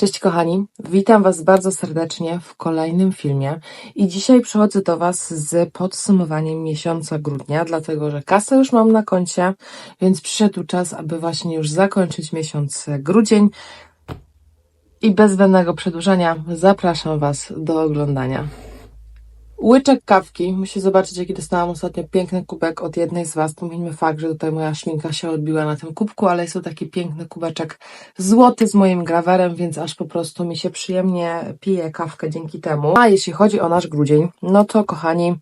Cześć kochani, witam Was bardzo serdecznie w kolejnym filmie. I dzisiaj przychodzę do Was z podsumowaniem miesiąca grudnia, dlatego że kasę już mam na koncie, więc przyszedł czas, aby właśnie już zakończyć miesiąc grudzień. I bez zbędnego przedłużania zapraszam Was do oglądania. Łyczek kawki. Musicie zobaczyć, jaki dostałam ostatnio piękny kubek od jednej z Was. Pomijmy fakt, że tutaj moja szminka się odbiła na tym kubku, ale jest to taki piękny kubeczek złoty z moim grawerem, więc aż po prostu mi się przyjemnie pije kawkę dzięki temu. A jeśli chodzi o nasz grudzień, no to kochani,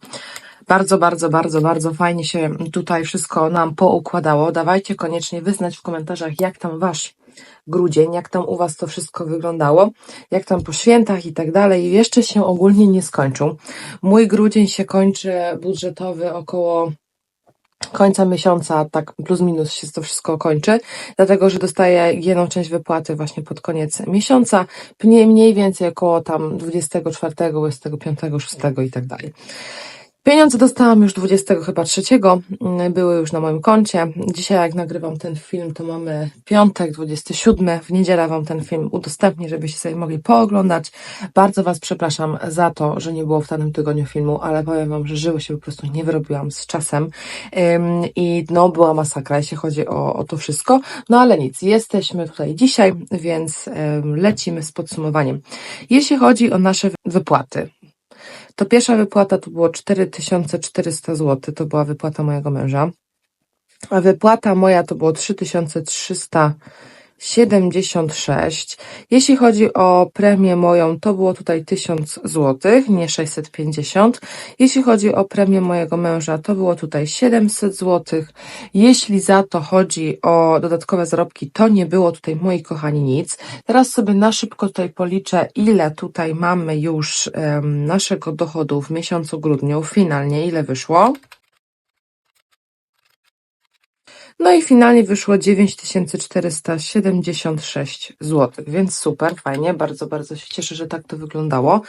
bardzo, bardzo, bardzo, bardzo fajnie się tutaj wszystko nam poukładało. Dawajcie koniecznie wyznać w komentarzach, jak tam Wasz grudzień, jak tam u Was to wszystko wyglądało, jak tam po świętach i tak dalej. Jeszcze się ogólnie nie skończył. Mój grudzień się kończy budżetowy około końca miesiąca, tak plus minus się to wszystko kończy, dlatego że dostaję jedną część wypłaty właśnie pod koniec miesiąca, mniej, mniej więcej około tam 24, 25, 6 i tak dalej. Pieniądze dostałam już 20 chyba trzeciego, mm, były już na moim koncie. Dzisiaj jak nagrywam ten film, to mamy piątek, 27. W niedzielę Wam ten film udostępnię, żebyście sobie mogli pooglądać. Bardzo Was przepraszam za to, że nie było w danym tygodniu filmu, ale powiem Wam, że żyło się po prostu nie wyrobiłam z czasem i no była masakra, jeśli chodzi o, o to wszystko. No ale nic, jesteśmy tutaj dzisiaj, więc lecimy z podsumowaniem. Jeśli chodzi o nasze wypłaty, to pierwsza wypłata to było 4400 zł, to była wypłata mojego męża. A wypłata moja to było 3300 76. Jeśli chodzi o premię moją, to było tutaj 1000 zł, nie 650. Jeśli chodzi o premię mojego męża, to było tutaj 700 zł. Jeśli za to chodzi o dodatkowe zarobki, to nie było tutaj, moi kochani, nic. Teraz sobie na szybko tutaj policzę, ile tutaj mamy już um, naszego dochodu w miesiącu grudniu, finalnie ile wyszło. No i finalnie wyszło 9476 zł, więc super, fajnie, bardzo, bardzo się cieszę, że tak to wyglądało.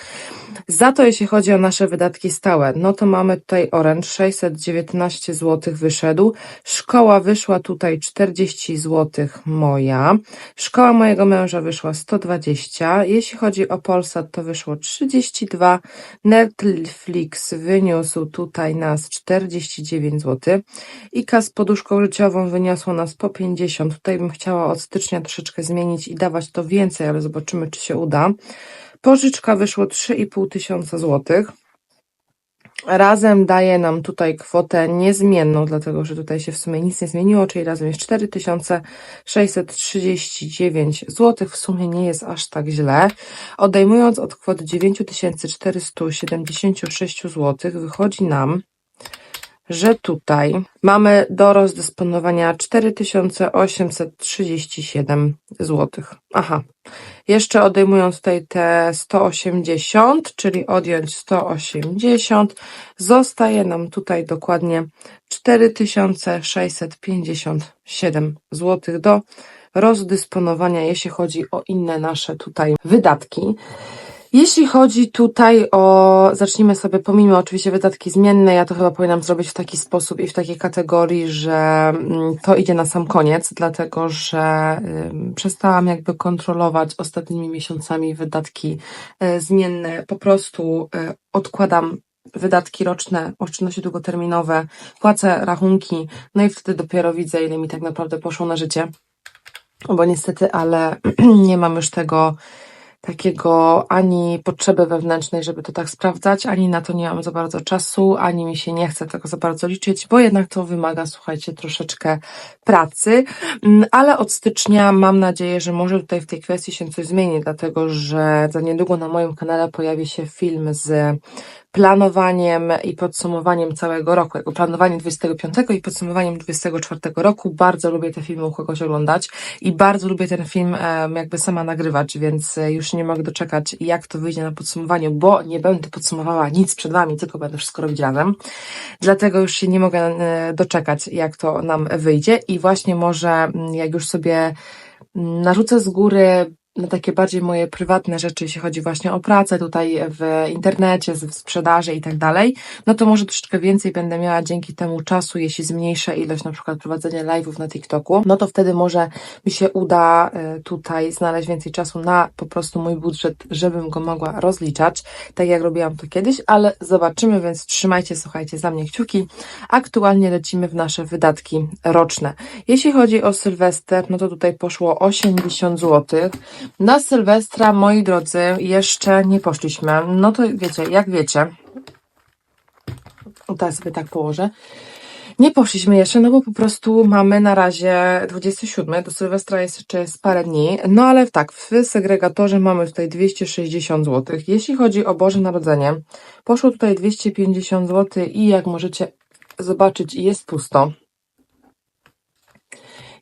Za to jeśli chodzi o nasze wydatki stałe, no to mamy tutaj Orange 619 zł wyszedł, szkoła wyszła tutaj 40 zł moja, szkoła mojego męża wyszła 120, jeśli chodzi o Polsat to wyszło 32, Netflix wyniósł tutaj nas 49 zł i kas poduszką życiową wyniosło nas po 50. Tutaj bym chciała od stycznia troszeczkę zmienić i dawać to więcej, ale zobaczymy, czy się uda. Pożyczka wyszło 3,5 tysiąca złotych. Razem daje nam tutaj kwotę niezmienną, dlatego że tutaj się w sumie nic nie zmieniło, czyli razem jest 4639 zł. W sumie nie jest aż tak źle. Odejmując od kwoty 9476 zł, wychodzi nam że tutaj mamy do rozdysponowania 4837 zł. Aha, jeszcze odejmując tutaj te 180, czyli odjąć 180, zostaje nam tutaj dokładnie 4657 zł do rozdysponowania, jeśli chodzi o inne nasze tutaj wydatki. Jeśli chodzi tutaj o, zacznijmy sobie, pomimo oczywiście wydatki zmienne, ja to chyba powinnam zrobić w taki sposób i w takiej kategorii, że mm, to idzie na sam koniec, dlatego że przestałam jakby kontrolować ostatnimi miesiącami wydatki e, zmienne. Po prostu e, odkładam wydatki roczne, oszczędności długoterminowe, płacę rachunki, no i wtedy dopiero widzę, ile mi tak naprawdę poszło na życie. Bo niestety, ale nie mam już tego takiego ani potrzeby wewnętrznej, żeby to tak sprawdzać, ani na to nie mam za bardzo czasu, ani mi się nie chce tego za bardzo liczyć, bo jednak to wymaga, słuchajcie, troszeczkę pracy, mm, ale od stycznia mam nadzieję, że może tutaj w tej kwestii się coś zmieni, dlatego że za niedługo na moim kanale pojawi się film z planowaniem i podsumowaniem całego roku, jako planowanie 25 i podsumowaniem 24 roku. Bardzo lubię te filmy u kogoś oglądać i bardzo lubię ten film jakby sama nagrywać, więc e, już nie mogę doczekać, jak to wyjdzie na podsumowaniu, bo nie będę podsumowała nic przed Wami, tylko będę wszystko robić razem. Dlatego już się nie mogę e, doczekać, jak to nam wyjdzie i właśnie może, mm, jak już sobie mm, narzucę z góry na takie bardziej moje prywatne rzeczy, jeśli chodzi właśnie o pracę tutaj w internecie, w sprzedaży i tak dalej, no to może troszeczkę więcej będę miała dzięki temu czasu, jeśli zmniejszę ilość na przykład prowadzenia live'ów na TikToku, no to wtedy może mi się uda e, tutaj znaleźć więcej czasu na po prostu mój budżet, żebym go mogła rozliczać, tak jak robiłam to kiedyś, ale zobaczymy, więc trzymajcie, słuchajcie, za mnie kciuki. Aktualnie lecimy w nasze wydatki roczne. Jeśli chodzi o Sylwester, no to tutaj poszło 80 zł. Na Sylwestra, moi drodzy, jeszcze nie poszliśmy. No to wiecie, jak wiecie, teraz sobie tak położę. Nie poszliśmy jeszcze, no bo po prostu mamy na razie 27, do Sylwestra jest jeszcze jest parę dni, no ale tak, w segregatorze mamy tutaj 260 zł. Jeśli chodzi o Boże Narodzenie, poszło tutaj 250 zł i jak możecie zobaczyć jest pusto.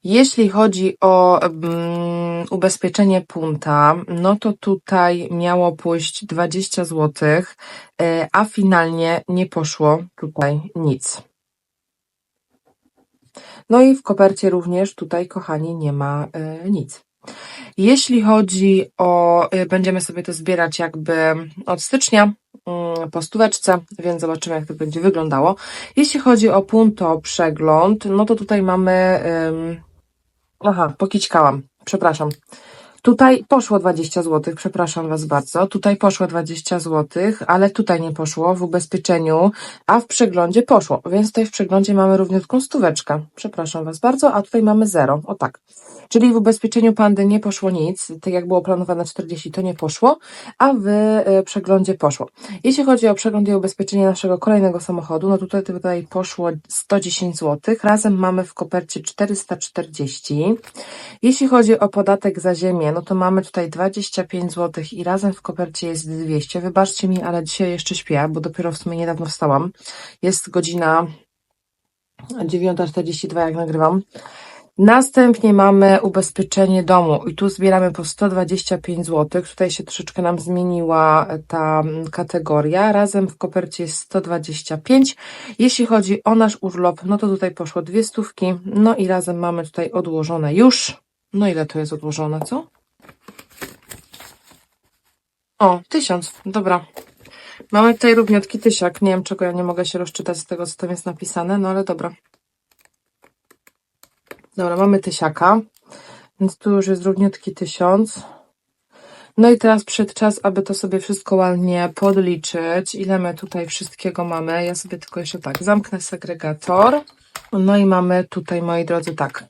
Jeśli chodzi o um, ubezpieczenie punta, no to tutaj miało pójść 20 zł, e, a finalnie nie poszło tutaj nic. No i w kopercie również tutaj, kochani, nie ma e, nic. Jeśli chodzi o, e, będziemy sobie to zbierać jakby od stycznia mm, po stóweczce, więc zobaczymy jak to będzie wyglądało. Jeśli chodzi o punto przegląd, no to tutaj mamy, aha, pokićkałam, przepraszam. Tutaj poszło 20 zł, przepraszam Was bardzo. Tutaj poszło 20 zł, ale tutaj nie poszło w ubezpieczeniu, a w przeglądzie poszło. Więc tutaj w przeglądzie mamy równiutką stóweczkę. Przepraszam Was bardzo, a tutaj mamy 0. O tak. Czyli w ubezpieczeniu pandy nie poszło nic, tak jak było planowane 40 to nie poszło, a w e, przeglądzie poszło. Jeśli chodzi o przegląd i ubezpieczenie naszego kolejnego samochodu, no tutaj, tutaj poszło 110 zł, razem mamy w kopercie 440. Jeśli chodzi o podatek za ziemię, no to mamy tutaj 25 zł i razem w kopercie jest 200. Wybaczcie mi, ale dzisiaj jeszcze śpię, bo dopiero w sumie niedawno wstałam. Jest godzina 9.42 jak nagrywam. Następnie mamy ubezpieczenie domu i tu zbieramy po 125 zł. Tutaj się troszeczkę nam zmieniła ta kategoria. Razem w kopercie jest 125. Jeśli chodzi o nasz urlop, no to tutaj poszło dwie stówki. No i razem mamy tutaj odłożone już. No ile to jest odłożone, co? O, tysiąc, dobra. Mamy tutaj równiutki tysiak. Nie wiem, czego ja nie mogę się rozczytać z tego, co tam jest napisane, no ale dobra. Dobra, mamy tysiaka, więc tu już jest równiutki tysiąc. No i teraz przyszedł czas, aby to sobie wszystko ładnie podliczyć. Ile my tutaj wszystkiego mamy? Ja sobie tylko jeszcze tak zamknę segregator. No i mamy tutaj, moi drodzy, tak.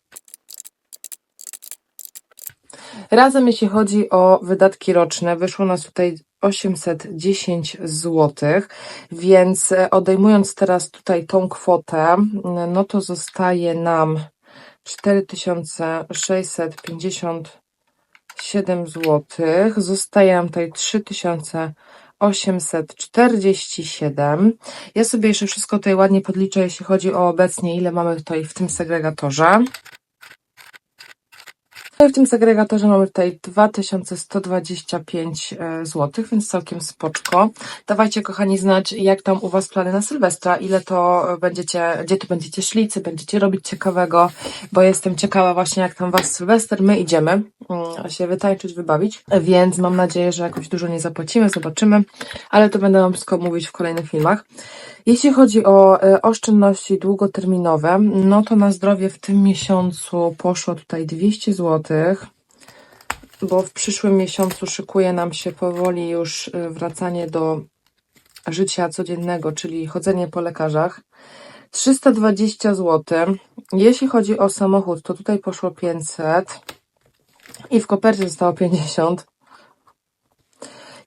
Razem, jeśli chodzi o wydatki roczne, wyszło nas tutaj 810 zł, więc odejmując teraz tutaj tą kwotę, no to zostaje nam 4657 zł. Zostaje nam tutaj 3847. Ja sobie jeszcze wszystko tutaj ładnie podliczę, jeśli chodzi o obecnie, ile mamy tutaj w tym segregatorze. W tym segregatorze mamy tutaj 2125 zł, więc całkiem spoczko. Dawajcie kochani znać, jak tam u Was plany na Sylwestra, ile to będziecie, gdzie tu będziecie szli, co będziecie robić ciekawego, bo jestem ciekawa właśnie jak tam Was Sylwester, my idziemy mm, się wytańczyć, wybawić, więc mam nadzieję, że jakoś dużo nie zapłacimy, zobaczymy, ale to będę Wam wszystko mówić w kolejnych filmach. Jeśli chodzi o e, oszczędności długoterminowe, no to na zdrowie w tym miesiącu poszło tutaj 200 zł, bo w przyszłym miesiącu szykuje nam się powoli już e, wracanie do życia codziennego, czyli chodzenie po lekarzach. 320 zł. Jeśli chodzi o samochód, to tutaj poszło 500 i w kopercie zostało 50.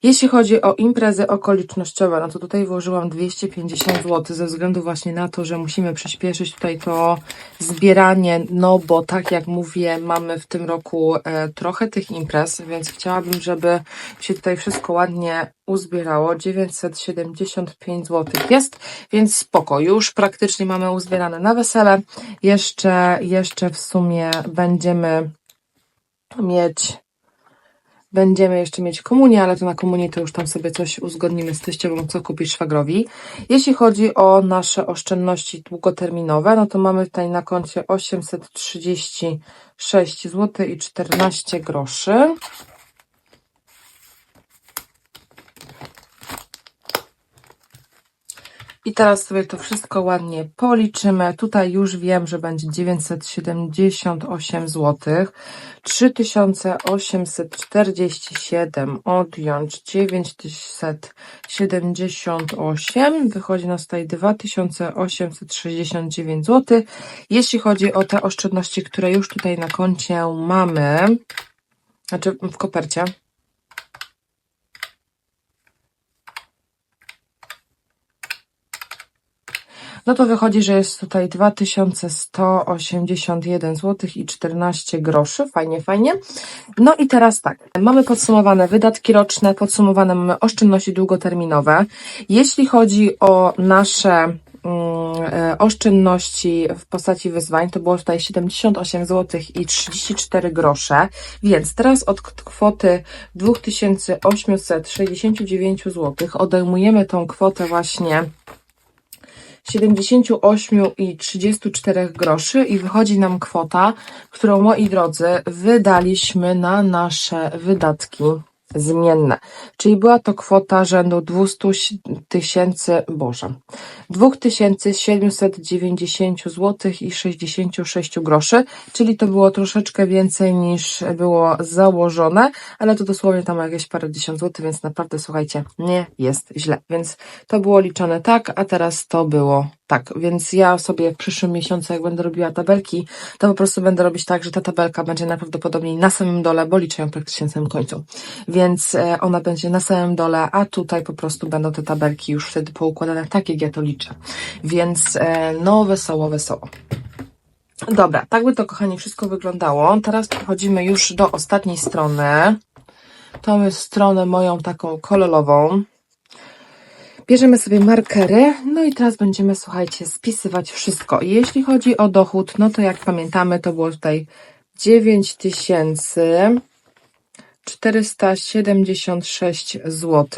Jeśli chodzi o imprezy okolicznościowe, no to tutaj włożyłam 250 zł ze względu właśnie na to, że musimy przyspieszyć tutaj to zbieranie, no bo tak jak mówię, mamy w tym roku e, trochę tych imprez, więc chciałabym, żeby się tutaj wszystko ładnie uzbierało. 975 zł jest, więc spoko, już praktycznie mamy uzbierane na wesele. Jeszcze, jeszcze w sumie będziemy mieć Będziemy jeszcze mieć komunię, ale to na komunię to już tam sobie coś uzgodnimy z teściową, co kupić szwagrowi. Jeśli chodzi o nasze oszczędności długoterminowe, no to mamy tutaj na koncie 836 zł i 14 groszy. I teraz sobie to wszystko ładnie policzymy. Tutaj już wiem, że będzie 978 zł. 3847 odjąć 978 wychodzi nas tutaj 2869 zł. Jeśli chodzi o te oszczędności, które już tutaj na koncie mamy, znaczy w kopercie, no to wychodzi, że jest tutaj 2181 zł i 14 groszy. Fajnie, fajnie. No i teraz tak, mamy podsumowane wydatki roczne, podsumowane mamy oszczędności długoterminowe. Jeśli chodzi o nasze mm, e, oszczędności w postaci wyzwań, to było tutaj 78 zł i 34 grosze, więc teraz od kwoty 2869 zł odejmujemy tą kwotę właśnie 78 i 34 groszy i wychodzi nam kwota, którą moi drodzy wydaliśmy na nasze wydatki zmienne. Czyli była to kwota rzędu 200 tysięcy, boże, 2790 zł i 66 groszy, czyli to było troszeczkę więcej niż było założone, ale to dosłownie tam jakieś parę dziesiąt złotych, więc naprawdę słuchajcie, nie jest źle. Więc to było liczone tak, a teraz to było tak. Więc ja sobie w przyszłym miesiącu, jak będę robiła tabelki, to po prostu będę robić tak, że ta tabelka będzie najprawdopodobniej na samym dole, bo liczę ją praktycznie na samym końcu. Więc e, ona będzie na samym dole, a tutaj po prostu będą te tabelki już wtedy poukładane tak, jak ja to liczę. Więc e, no wesoło, wesoło. Dobra, tak by to kochani wszystko wyglądało. Teraz przechodzimy już do ostatniej strony. To jest stronę moją taką kolorową. Bierzemy sobie markery, no i teraz będziemy, słuchajcie, spisywać wszystko. Jeśli chodzi o dochód, no to jak pamiętamy, to było tutaj 9000 476 zł.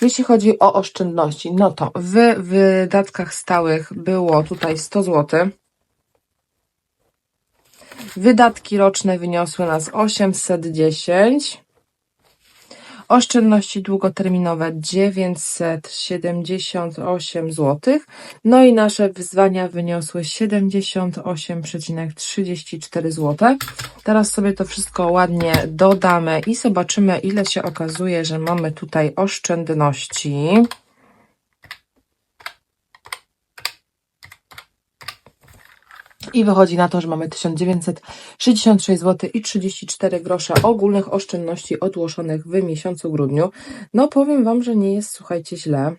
Jeśli chodzi o oszczędności, no to w wydatkach stałych było tutaj 100 zł. Wydatki roczne wyniosły nas 810. Oszczędności długoterminowe 978 zł. No i nasze wyzwania wyniosły 78,34 zł. Teraz sobie to wszystko ładnie dodamy i zobaczymy, ile się okazuje, że mamy tutaj oszczędności. I wychodzi na to, że mamy 1966 zł i 34 grosze ogólnych oszczędności odłoszonych w miesiącu grudniu. No powiem Wam, że nie jest, słuchajcie, źle.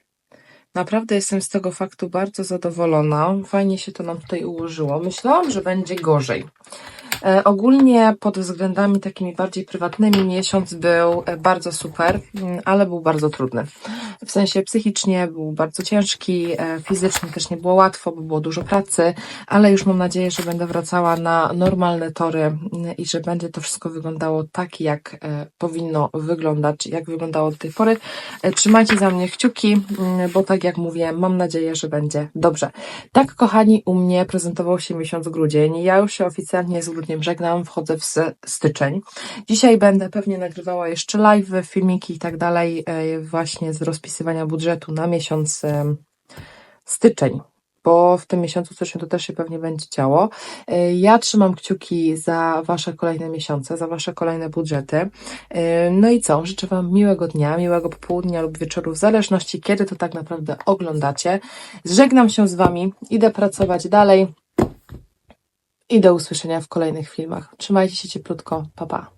Naprawdę jestem z tego faktu bardzo zadowolona. Fajnie się to nam tutaj ułożyło. Myślałam, że będzie gorzej. E, ogólnie pod względami takimi bardziej prywatnymi miesiąc był e, bardzo super, mm, ale był bardzo trudny. W sensie psychicznie był bardzo ciężki, e, fizycznie też nie było łatwo, bo było dużo pracy, ale już mam nadzieję, że będę wracała na normalne tory mm, i że będzie to wszystko wyglądało tak, jak powinno wyglądać, jak wyglądało do tej pory. Trzymajcie za mnie kciuki, mm, bo tak jak mówię, mam nadzieję, że będzie dobrze. Tak, kochani, u mnie prezentował się miesiąc grudzień. Ja już się oficjalnie z żegnam, wchodzę w styczeń. Dzisiaj będę pewnie nagrywała jeszcze live, filmiki i tak dalej, e, właśnie z rozpisywania budżetu na miesiąc em, styczeń. Bo w tym miesiącu styczniu to też się pewnie będzie działo. E, Ja trzymam kciuki za Wasze kolejne miesiące, za Wasze kolejne budżety. E, No i co? Życzę Wam miłego dnia, miłego popołudnia lub wieczoru, w zależności kiedy to tak naprawdę oglądacie. Żegnam się z Wami, idę pracować dalej i do usłyszenia w kolejnych filmach. Trzymajcie się cieplutko, pa pa.